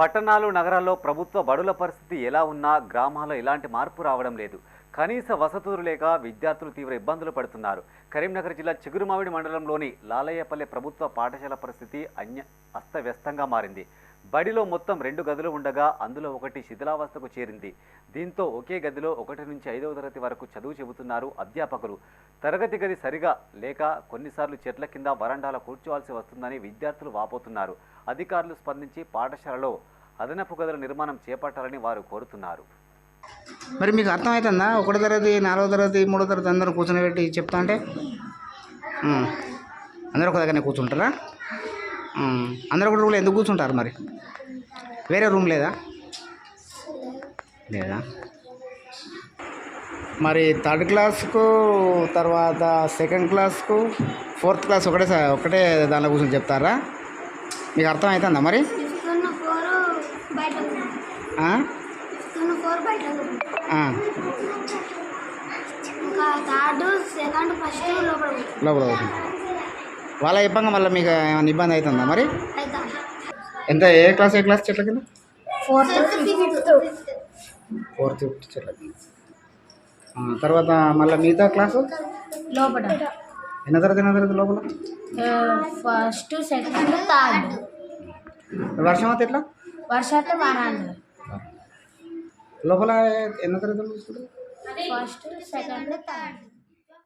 పట్టణాలు నగరాల్లో ప్రభుత్వ బడుల పరిస్థితి ఎలా ఉన్నా గ్రామాల్లో ఎలాంటి మార్పు రావడం లేదు. కనీస వసతులు లేక విద్యార్థులు తీవ్ర ఇబ్బందులు పడుతున్నారు. కరీంనగర్ జిల్లా చిగురుమావిడి మండలంలోని లాలయ్యపల్లె ప్రభుత్వ పాఠశాల పరిస్థితి అన్య అస్తవ్యస్తంగా మారింది. బడిలో మొత్తం రెండు గదులు ఉండగా అందులో ఒకటి శిథిలావస్థకు చేరింది. దీంతో ఒకే గదిలో ఒకటి నుంచి ఐదవ తరగతి వరకు చదువు చెబుతున్నారు అధ్యాపకులు. తరగతి గది సరిగా లేక కొన్నిసార్లు చెట్ల కింద వరండాల కూర్చోవాల్సి వస్తుందని విద్యార్థులు వాపోతున్నారు. అధికారులు స్పందించి పాఠశాలలో అదనపు గదుల నిర్మాణం చేపట్టాలని వారు కోరుతున్నారు. మరి మీకు అర్థమవుతుందా ఒకటో తరగతి నాలుగో తరగతి మూడో తరగతి అందరూ కూర్చొని పెట్టి చెప్తా అంటే అందరూ ఒక దగ్గరనే కూర్చుంటారా? అందరూ ఒక రూమ్లో ఎందుకు కూర్చుంటారు మరి? వేరే రూమ్ లేదా? లేదా? మరి థర్డ్ క్లాస్కు తర్వాత సెకండ్ క్లాస్కు ఫోర్త్ క్లాస్ ఒకటే ఒకటే దానిలో కూర్చొని చెప్తారా? మీకు అర్థమవుతుందా మరి? లోపల వాళ్ళ చెప్పంగా మళ్ళీ మీకు ఏమైనా ఇబ్బంది అవుతుందా మరి? ఎంత ఏ క్లాస్ ఏ క్లాస్ చెట్ల కింద? Fourth fifth. ఫోర్త్ ఫిఫ్త్ చెట్ల తర్వాత మళ్ళీ మిగతా క్లాసు? లోపల. ఎన్న తరగతి ఎన్న తరగతి లోపల? First second third. వర్షం అయితే ఎట్లా? వర్షాలు వారాలు లోపల ఎన్న తరగతి ఫస్ట్ సెకండ్ థర్డ్